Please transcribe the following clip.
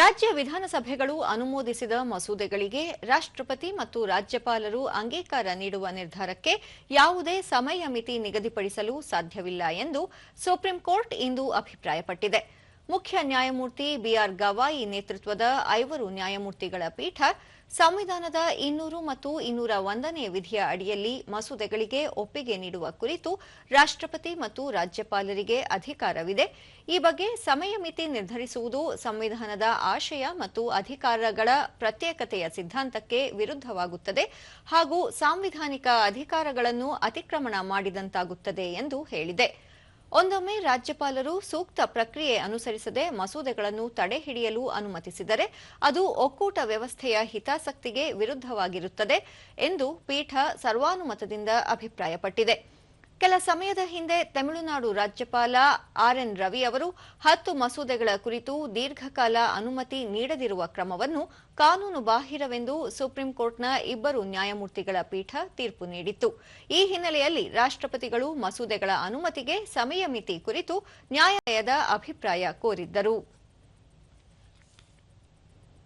ರಾಜ್ಯ ವಿಧಾನಸಭೆಗಳು ಅನುಮೋದಿಸಿದ ಮಸೂದೆಗಳಿಗೆ ರಾಷ್ಟ್ರಪತಿ ಮತ್ತು ರಾಜ್ಯಪಾಲರು ಅಂಗೀಕಾರ ನೀಡುವ ನಿರ್ಧಾರಕ್ಕೆ ಯಾವುದೇ ಸಮಯ ಮಿತಿ ನಿಗದಿಪಡಿಸಲು ಸಾಧ್ಯವಿಲ್ಲ ಎಂದು ಸುಪ್ರೀಂ ಕೋರ್ಟ್ ಇಂದು ಅಭಿಪ್ರಾಯಪಟ್ಟಿದೆ. ಮುಖ್ಯ ನ್ಯಾಯಮೂರ್ತಿ ಬಿಆರ್ ಗವಾಯಿ ನೇತೃತ್ವದ ಐವರು ನ್ಯಾಯಮೂರ್ತಿಗಳ ಪೀಠ ಸಂವಿಧಾನದ ಇನ್ನೂರು ಮತ್ತು ಇನ್ನೂರ ಒಂದನೇ ವಿಧಿಯ ಅಡಿಯಲ್ಲಿ ಮಸೂದೆಗಳಿಗೆ ಒಪ್ಪಿಗೆ ನೀಡುವ ಕುರಿತು ರಾಷ್ಟ್ರಪತಿ ಮತ್ತು ರಾಜ್ಯಪಾಲರಿಗೆ ಅಧಿಕಾರವಿದೆ. ಈ ಬಗ್ಗೆ ಸಮಯ ಮಿತಿ ನಿರ್ಧರಿಸುವುದು ಸಂವಿಧಾನದ ಆಶಯ ಮತ್ತು ಅಧಿಕಾರಗಳ ಪ್ರತ್ಯೇಕತೆಯ ಸಿದ್ಧಾಂತಕ್ಕೆ ವಿರುದ್ಧವಾಗುತ್ತದೆ ಹಾಗೂ ಸಾಂವಿಧಾನಿಕ ಅಧಿಕಾರಗಳನ್ನು ಅತಿಕ್ರಮಣ ಮಾಡಿದಂತಾಗುತ್ತದೆ ಎಂದು ಹೇಳಿದೆ. ಒಂದೊಮ್ಮೆ ರಾಜ್ಯಪಾಲರು ಸೂಕ್ತ ಪ್ರಕ್ರಿಯೆ ಅನುಸರಿಸದೆ ಮಸೂದೆಗಳನ್ನು ತಡೆಹಿಡಿಯಲು ಅನುಮತಿಸಿದರೆ ಅದು ಒಕ್ಕೂಟ ವ್ಯವಸ್ಥೆಯ ಹಿತಾಸಕ್ತಿಗೆ ವಿರುದ್ಧವಾಗಿರುತ್ತದೆ ಎಂದು ಪೀಠ ಸರ್ವಾನುಮತದಿಂದ ಅಭಿಪ್ರಾಯಪಟ್ಟಿದೆ. ಕೆಲ ಸಮಯದ ಹಿಂದೆ ತಮಿಳುನಾಡು ರಾಜ್ಯಪಾಲ ಆರ್ ಎನ್ ರವಿ ಅವರು ಹತ್ತು ಮಸೂದೆಗಳ ಕುರಿತು ದೀರ್ಘಕಾಲ ಅನುಮತಿ ನೀಡದಿರುವ ಕ್ರಮವನ್ನು ಕಾನೂನು ಬಾಹಿರವೆಂದು ಸುಪ್ರೀಂ ಕೋರ್ಟ್ನ ಇಬ್ಬರು ನ್ಯಾಯಮೂರ್ತಿಗಳ ಪೀಠ ತೀರ್ಪು ನೀಡಿತ್ತು. ಈ ಹಿನ್ನೆಲೆಯಲ್ಲಿ ರಾಷ್ಟ್ರಪತಿಗಳು ಮಸೂದೆಗಳ ಅನುಮತಿಗೆ ಸಮಯ ಮಿತಿ ಕುರಿತು ನ್ಯಾಯಾಲಯದ ಅಭಿಪ್ರಾಯ ಕೋರಿದ್ದರು.